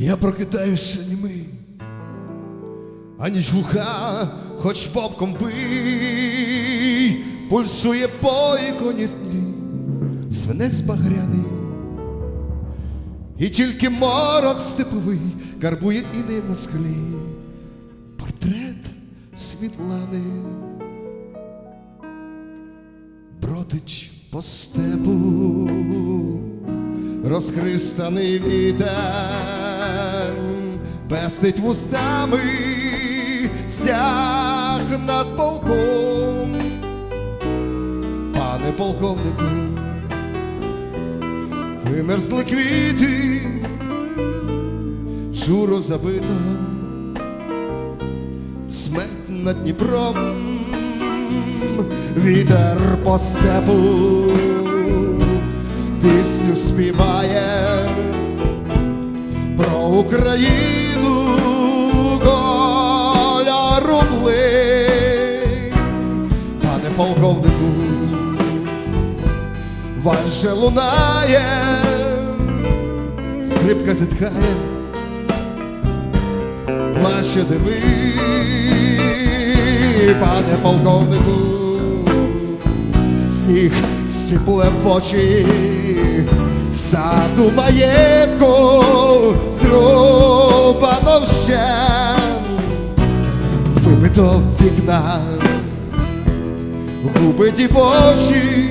Я прокидаюся німий, а ніч глуха, хоч вовком бий, пульсує по іконі сні, свинець багряний, і тільки морок степовий карбує іни на склі, портрет Світлани. Бродить по степу, розхристаний вітер, пестить вустами стяг над полком, пане полковнику, вимерзли квіти, журу забита, смерть над Дніпром, вітер по степу, пісню співає про Україну полковнику, вальше лунає, скрипка зітхає. Плаще диви, пане полковнику, сніг сіпле в очі, саду маєтку зрубано вщен, вибито вікна, губи дівочі,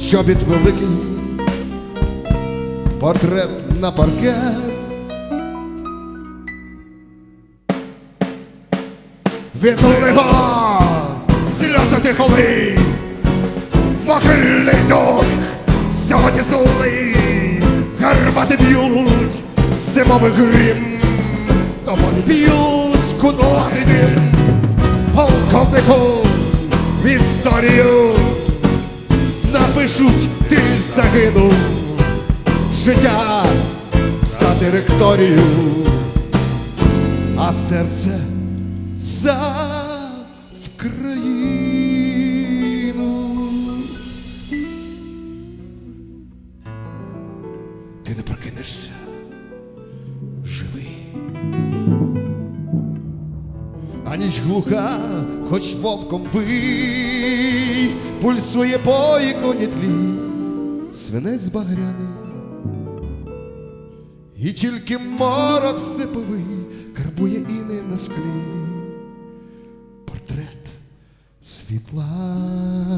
щобіт великий, портрет на паркет. Відлиго сльози тихоли, могильний дух сьогодні злий, гармати б'ють, зимовий грім, тополі б'ють, кудлатий дим, полковнику історію. Напишуть, ти загинув, життя за директорію, а серце за Вкраїну. Ти не прокинешся ніч глуха, хоч вовком бий, пульсує по іконі тлі, свинець багряний. І тільки морок степовий карбує іни на склі. Портрет Світлани.